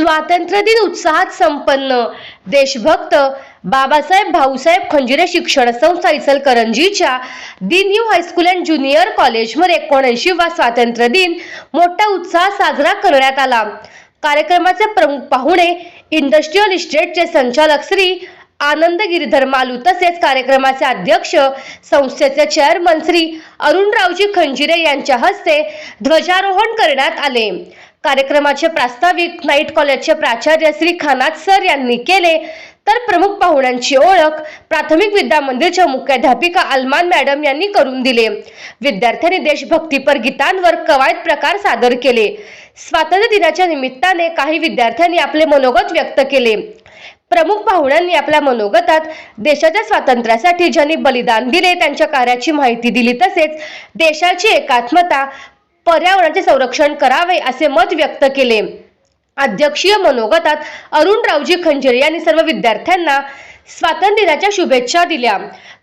स्वातंत्र्य दिन उत्साहात संपन्न. देशभक्त बाबासाहेब भाऊसाहेब खंजिरे शिक्षण संस्था इचलकरंजीच्या दिन न्यू हायस्कूल अँड ज्युनियर कॉलेजमध्ये एकोणऐंशीवा स्वातंत्र्य दिन मोठ्या उत्साहात साजरा करण्यात आला. कार्यक्रमाचे प्रमुख पाहुणे इंडस्ट्रियल इस्टेटचे संचालक श्री आनंद गिरीधर मालू तसेच कार्यक्रमाचे अध्यक्ष संस्थेचे चेअरमन श्री अरुणरावजी खंजिरे यांच्या हस्ते ध्वजारोहण करण्यात आले. कार्यक्रमाचे प्रास्ताविक नाईट कॉलेजचे प्राचार्य श्री खानात सर यांनी केले. तर प्रमुख पाहुण्यांची ओळख प्राथमिक विद्या मंदिरच्या मुख्याध्यापिका अलमान मॅडम यांनी करून दिले. विद्यार्थ्यांनी देशभक्तीपर गीतांवर कवायत प्रकार सादर केले. स्वातंत्र्य दिनाच्या निमित्ताने काही विद्यार्थ्यांनी आपले मनोगत व्यक्त केले. प्रमुख पाहुण्यांनी आपल्या मनोगतात देशाच्या स्वातंत्र्यासाठी ज्यांनी बलिदान दिले त्यांच्या कार्याची माहिती दिली तसेच देशाची एकात्मता पर्यावरणाचे संरक्षण करावे असे मत व्यक्त केले. अध्यक्षीय मनोगतात अरुणरावजी खंजिरे यांनी सर्व विद्यार्थ्यांना स्वातंत्र्य दिनाच्या शुभेच्छा दिल्या.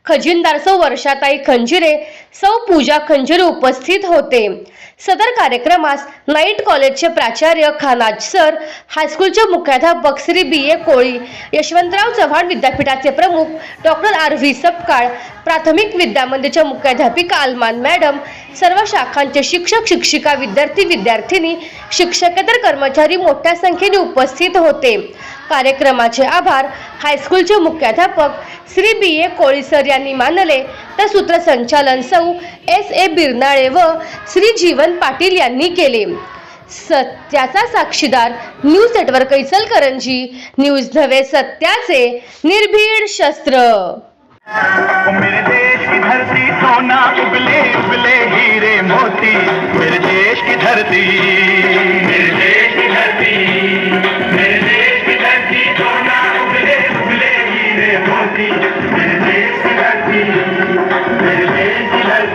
खजिनदार सौ वर्षाताई खंजिरे सौ पूजा खंजिरे उपस्थित होते. सदर कार्यक्रमास नाईट कॉलेजचे प्राचार्य खानाज सर हायस्कूलचे मुख्याध्यापक श्री बी ए कोळी यशवंतराव चव्हाण विद्यापीठाचे प्रमुख डॉक्टर आर व्ही सपकाळ प्राथमिक विद्यामंदिरच्या मुख्याध्यापिका आलमान मॅडम सर्व शाखांचे शिक्षक शिक्षिका विद्यार्थी विद्यार्थिनी शिक्षकेतर कर्मचारी मोठ्या संख्येने उपस्थित होते. कार्यक्रमाचे आभार. हायस्कूलचे मुख्याध्यापक श्री बी. ए. कोळी सर यांनी मानले. तर सूत्रसंचालन सौ एस. ए. बिरनाळे व श्री जीवन पाटील यांनी केले. सत्याचा साक्षीदार न्यूज नेटवर्क इचलकरंजी. न्यूज नव्हे सत्याचे निर्भीड शस्त्र. मेरे देश की धरती सोना उबले उबले हीरे मोती. मेरे देश की धरती मेरे देश देश की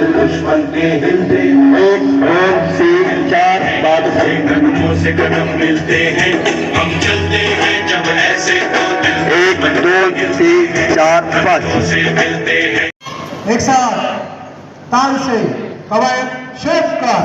दुश्मन के हिलते एक दो तीन चार बाद से कदमों से कदम मिलते हैं। हम चलते हैं जब ऐसे तो दिल एक दो तीन चार पाँच। से मिलते हैं। एक साथ ताल से कवायद शेफ का।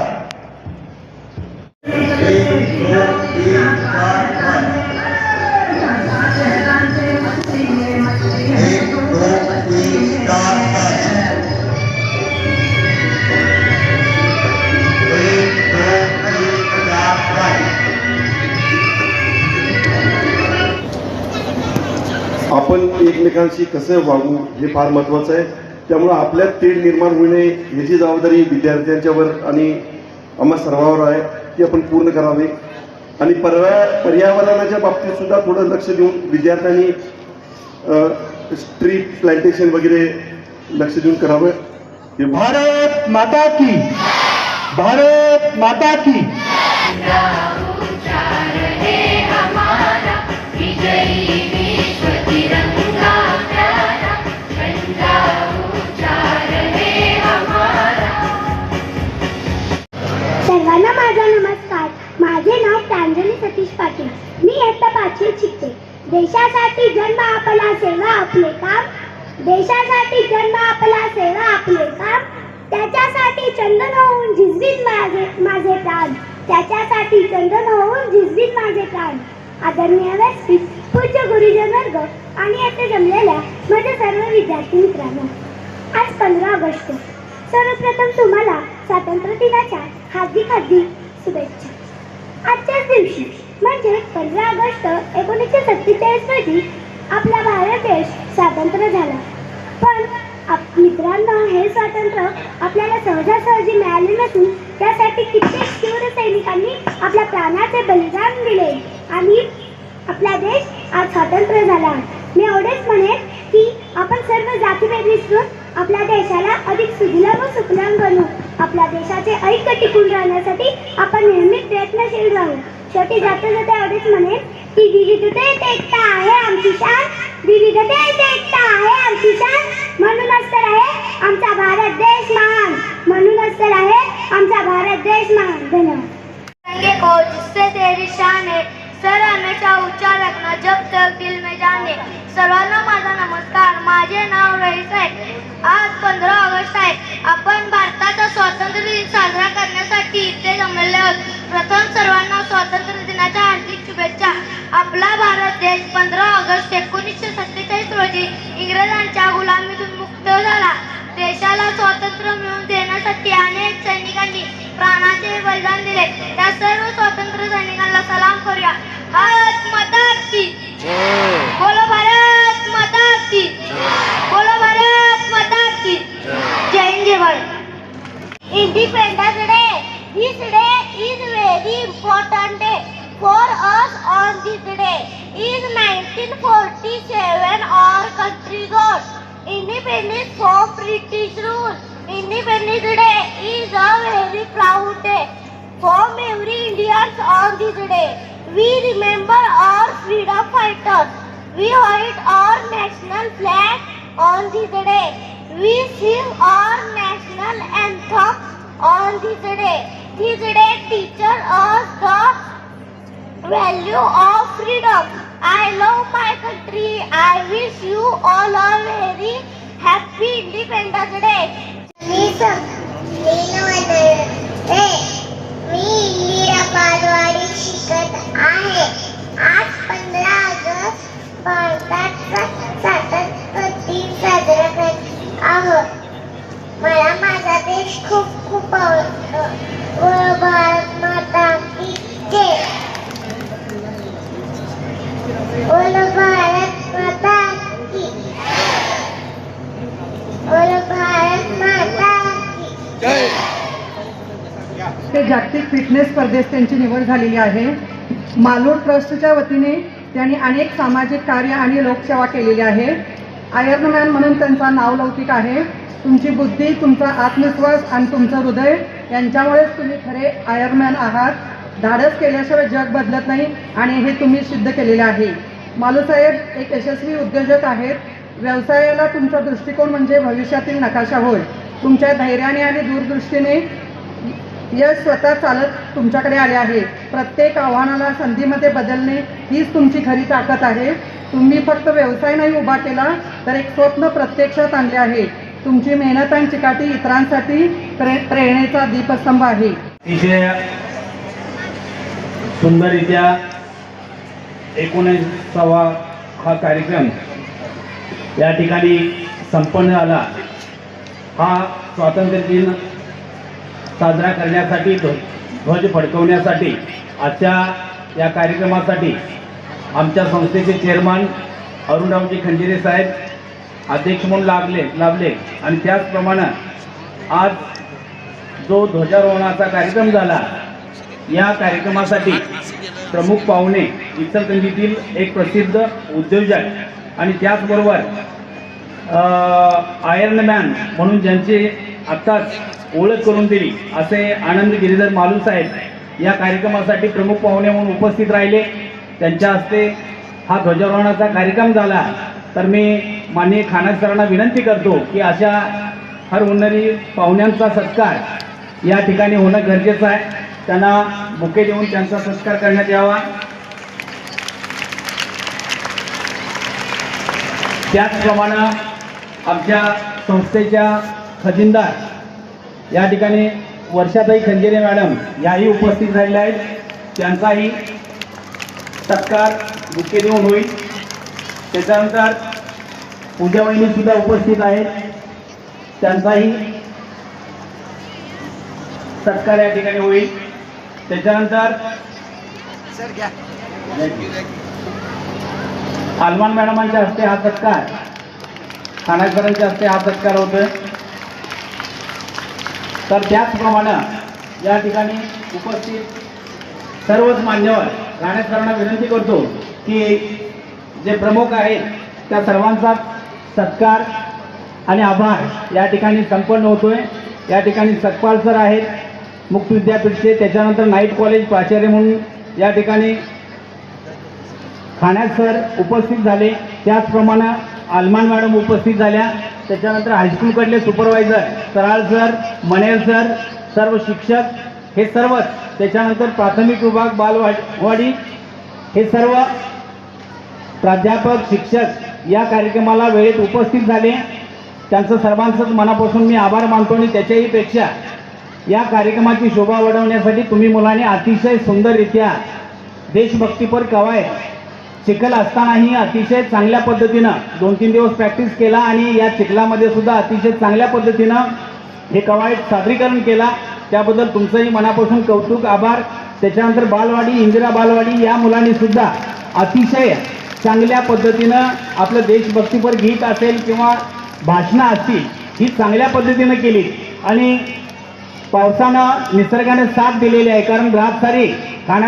आपण एकमेकांशी कसं वागू हे फार महत्त्वाचं आहे. त्यामुळं आपल्यात तेढ निर्माण होऊ नये याची जबाबदारी विद्यार्थ्यांच्यावर आणि आम्हा सर्वांवर आहे ती आपण पूर्ण करावी. आणि पर्या पर्यावरणाच्या बाबतीत सुद्धा थोडं लक्ष देऊन विद्यार्थ्यांनी स्ट्रीट प्लांटेशन वगैरे लक्ष देऊन करावं. हे भारत माता की भारत माता की. विजयी प्रांजली सतीश पाटील. मी इयत्ता पाचवी शिकते. देशासाठी जन्म आपला सेवा आपले काम. देशासाठी जन्म आपला सेवा आपले काम. त्याच्यासाठी चंदन होऊन झिजवीत माझे माझे प्राण. त्याच्यासाठी चंदन होऊन झिजवीत माझे प्राण. आदरणीय व्यक्ती पूज्य गुरुजन वर्ग आणि येथे जमलेल्या माझ्या सर्व विद्यार्थी मित्रांनो आज पंधरा ऑगस्ट. सर्वप्रथम तुम्हाला स्वातंत्र्य दिनाच्या हार्दिक हार्दिक शुभेच्छा. आजच्याच दिवशी म्हणजे पंधरा ऑगस्ट एकोणीसशे सत्तेचाळीस रोजी आपला भारत देश स्वातंत्र्य झाला. पण आप मित्रांनो हे स्वातंत्र्य आपल्याला सहजासहजी मिळाले नसून त्यासाठी कित्येक तीव्र सैनिकांनी आपल्या प्राणाचे बलिदान दिले आणि आपला देश आज स्वातंत्र्य झाला. मी एवढेच म्हणेन की आपण सर्व जातीभेद विसरून आपल्या देशाला अधिक सुजलाम व सुफलाम बनवू आपल्या देशाचे ऐक्य टिकून राहण्यासाठी आपण नेहमी प्रयत्नशील राहू. शेवटी जाता जाता एवढेच म्हणेन की विविधतेत एकता आहे आमची शान. विविधतेत एकता आहे आमची शान. म्हणूनच तर आहे आमचा भारत देश महान. म्हणूनच तर आहे आमचा भारत देश महान. धन्यवाद. को जिससे तेरी शान है सर हमेशा उच्चार रखना जब तक दिल में जाने सर्वांना माझा नमस्कार. माझे नाव रईस आहे. आज पंधरा ऑगस्ट आहे. आपण भारताचा स्वातंत्र्य दिन साजरा करण्यासाठी इथे जमलेले आहोत. प्रथम सर्वांना स्वातंत्र्य दिनाच्या हार्दिक शुभेच्छा. आपला भारत देश पंधरा ऑगस्ट एकोणीसशे सत्तेचाळीस रोजी इंग्रजांच्या गुलामीतून मुक्त झाला. देशाला स्वातंत्र्य मिळवून देण्यासाठी अनेक सैनिकांनी बलिदान दिले त्या सर्व स्वातंत्र्य सैनिकांना सलाम करूया. भारत माता की बोलो भारत माता की बोलो भारत माता की जय हिंद जय Bharat. Independence day this day is very important day for us on this day is 1947 our country got independence from British rule independence day is a very proud day from every Indians on this day. We remember our freedom fighters. We hoist our national flag on this day. We sing our national anthem on this day. This day teaches us the value of freedom. I love my country. I wish you all a very happy Independence Day. मी मी इंदिरा ते जागतिक fitness स्पर्धेत त्यांची निवड झालेली आहे. मालूर ट्रस्टच्या वतीने त्यांनी अनेक सामाजिक कार्य आणि लोकसेवा केलेली आहे. आयर्नमॅन म्हणून त्यांचा नावलौकिक आहे. तुमची बुद्धी तुमचा आत्मविश्वास आणि तुमचं हृदय यांच्यामुळेच तुम्ही खरे आयर्नमॅन आहात. धाडस केल्याशिवाय जग बदलत नाही आणि हे तुम्ही सिद्ध केलेले आहे. मालूसाहेब एक यशस्वी उद्योजक आहेत. व्यवसायाला तुमचा दृष्टिकोन म्हणजे भविष्यातील नकाशा होय. तुमच्या धैर्याने आणि दूरदृष्टीने यश स्वतः चालत तुमच्याकडे आले आहे प्रत्येक आव्हानाला संधीमध्ये बदलणे हीच तुमची खरी ताकद आहे. तुम्ही फक्त व्यवसाय नाही उभा केला तर एक स्वप्न प्रत्यक्षात आणले आहे. तुमची मेहनत आणि चिकाटी इतरांसाठी प्रे प्रेरणेचा दीपस्तंभ आहे. अतिशय सुंदररित्या एकोणीसावा हा कार्यक्रम या ठिकाणी संपन्न झाला. हा स्वातंत्र्य दिन साजरा करण्यासाठी ध्वज फडकवण्यासाठी आजच्या या कार्यक्रमासाठी आमच्या संस्थेचे चेअरमन अरुणरावजी खंजिरे साहेब अध्यक्ष म्हणून लाभले लाभले. आणि त्याचप्रमाणे आज जो ध्वजारोहणाचा कार्यक्रम झाला या कार्यक्रमासाठी प्रमुख पाहुणे इचलकंजीतील एक प्रसिद्ध उद्योजक आणि त्याचबरोबर आयर्नमॅन म्हणून ज्यांचे आत्ताच ओळख करून दिली. असे आनंद गिरीधर मालू साहेब या कार्यक्रमासाठी प्रमुख पाहुणे म्हणून उपस्थित राहिले. त्यांच्या हस्ते हा ध्वजारोहणाचा कार्यक्रम झाला. तर मी माननीय खानात सरांना विनंती करतो की अशा हर होणारी पाहुण्यांचा सत्कार या ठिकाणी होणं गरजेचं आहे. त्यांना बुके देऊन त्यांचा सत्कार करण्यात यावा. त्याचप्रमाणे आमच्या संस्थेच्या खजिनदार या ठिकाणी वर्षाताई खंजेरे मॅडम याही उपस्थित राहिल्या आहेत. त्यांचाही सत्कार बुके देऊन होईल. त्याच्यानंतर पूजा सुद्धा उपस्थित आहेत. त्यांचाही सत्कार या ठिकाणी होईल. त्याच्यानंतर आलमान मॅडमांच्या हस्ते हा सत्कार खानाकरांच्या हस्ते हा सत्कार होतोय. तर त्याचप्रमाणे या ठिकाणी उपस्थित सर्वच मान्यवर राणेसरांना विनंती करतो की जे प्रमुख आहेत त्या सर्वांचा सत्कार आणि आभार या ठिकाणी संपन्न होतोय. या ठिकाणी सतपाल सर आहेत मुक्त विद्यापीठचे त्याच्यानंतर नाईट कॉलेज प्राचार्य म्हणून या ठिकाणी खाण्यात सर उपस्थित झाले. त्याचप्रमाणे आलमान मॅडम उपस्थित झाल्या. त्याच्यानंतर हायस्कूलकडले सुपरवायझर सराळ सर मनेल सर सर्व शिक्षक हे सर्वच. त्याच्यानंतर प्राथमिक विभाग बालवाडी हे सर्व प्राध्यापक शिक्षक या कार्यक्रमाला वेळेत उपस्थित झाले. त्यांचं सर्वांचंच मनापासून मी आभार मानतो आणि त्याच्याही पेक्षा या कार्यक्रमाची शोभा वाढवण्यासाठी तुम्ही मुलांनी अतिशय सुंदररित्या देशभक्तीपर कवायत चिखल असतानाही अतिशय चांगल्या पद्धतीनं दोन तीन दिवस प्रॅक्टिस केला आणि या चिखलामध्ये सुद्धा अतिशय चांगल्या पद्धतीनं हे कवायत सादरीकरण केला. त्याबद्दल तुमचंही मनापासून कौतुक आभार. त्याच्यानंतर बालवाडी इंदिरा बालवाडी या मुलांनी सुद्धा अतिशय चांगल्या पद्धतीनं आपलं देशभक्तीपर गीत असेल किंवा भाषणं असतील ही चांगल्या पद्धतीनं केली. आणि पावसानं निसर्गाने साथ दिलेली आहे. कारण रात सारी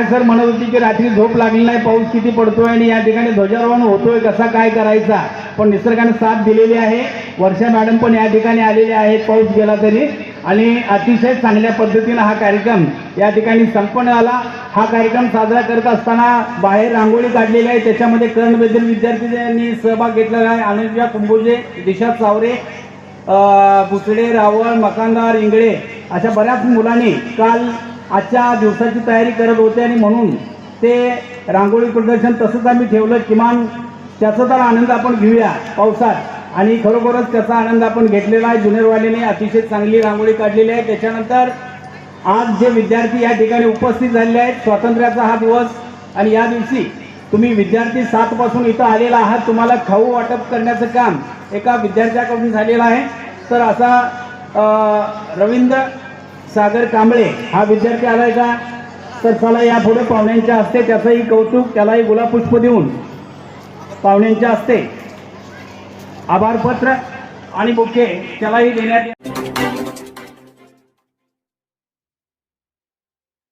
सर म्हणत होती की रात्री झोप लागली नाही पाऊस किती पडतोय आणि या ठिकाणी ध्वजारोहण होतोय कसा काय करायचा? पण निसर्गाने साथ दिलेली आहे. वर्षा मॅडम पण या ठिकाणी आलेले आहेत पाऊस गेला तरी. आणि अतिशय चांगल्या पद्धतीनं हा कार्यक्रम या ठिकाणी संपन्न झाला. हा कार्यक्रम साजरा करत असताना बाहेर रांगोळी काढलेली आहे. त्याच्यामध्ये कर्णबद्दल विद्यार्थ्यांनी सहभाग घेतलेला आहे. अनुजा कुंभोजे दिशा सावरे भुसडे रावळ मकानदार इंगळे अशा बऱ्याच मुलांनी काल आजच्या दिवसाची तयारी करत होते आणि म्हणून ते रांगोळी प्रदर्शन तसंच आम्ही ठेवलं. किमान त्याचा तर आनंद आपण घेऊया पावसात. आणि खरोखरच त्याचा आनंद आपण घेतलेला आहे. जुनेरवाडीने अतिशय चांगली रांगोळी काढलेली आहे. त्याच्यानंतर आज जे विद्यार्थी या ठिकाणी उपस्थित झालेले आहेत स्वातंत्र्याचा हा दिवस आणि या दिवशी तुम्ही विद्यार्थी सातपासून इथं आलेला आहात. तुम्हाला खाऊ वाटप करण्याचं काम एका विद्यार्थ्याकडून झालेलं आहे. तर असा रवींद्र सागर कांबळे हा विद्यार्थी आलाय का? तर चला यापुढे पाहुण्यांच्या हस्ते त्याचंही कौतुक त्यालाही गुलाबपुष्प देऊन पाहुण्यांच्या हस्ते आभारपत्र आणि बुके त्यालाही देण्यात